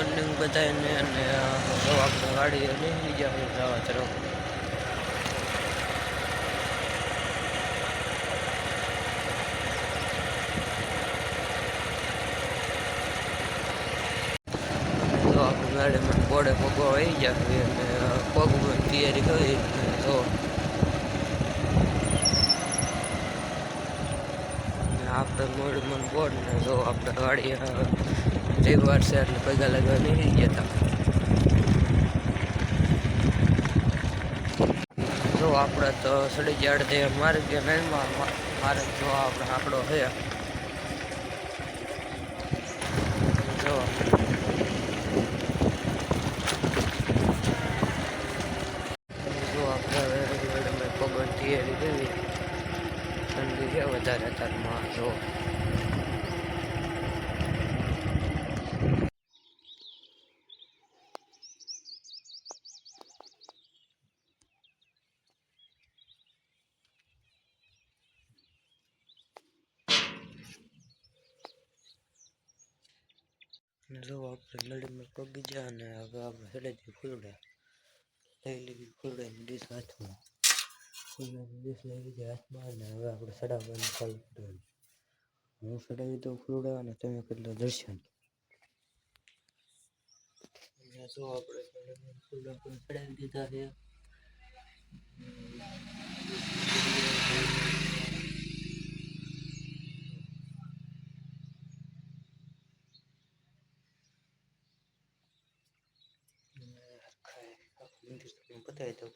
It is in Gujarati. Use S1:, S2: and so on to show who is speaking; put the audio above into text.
S1: મોર્નિંગ બધાને અને જો આપણે ગાડી નીકળી જાય જવા તરફ તો આપણે ગાડીમાં બોડે પગો આવી જાય અને પગમાં તૈયારી કરી તો આપણે મોડ મન બોર્ડ ને જો આપણે ગાડી રવિવાર છે એટલે પૈસા લગવા નીકળી ગયા હતા. જો આપણે તો સડી જાડ દે મારે ગયા નહીં મારે જો આપણે આપણો છે. જો. આપણે તૈયારી કરી ઠંડી છે, વધારે અત્યારમાં જો. જો આપણે લડીમાં પગી ગયા અને હવે આપણે હેડેથી ફૂલડે લઈ લીધી ફૂલડાની ડીશ ફૂલડાની ડીશ લઈ લીધી હાથમાં અને હવે આપણે સડાવવાનું ચાલુ કરવાનું હું સડાવી દઉં ફૂલડા અને તમે કેટલા દર્શન અને જો આપણે ફૂલડા પણ સડાવી દીધા છે મંદિર તમને બતાવી દઉં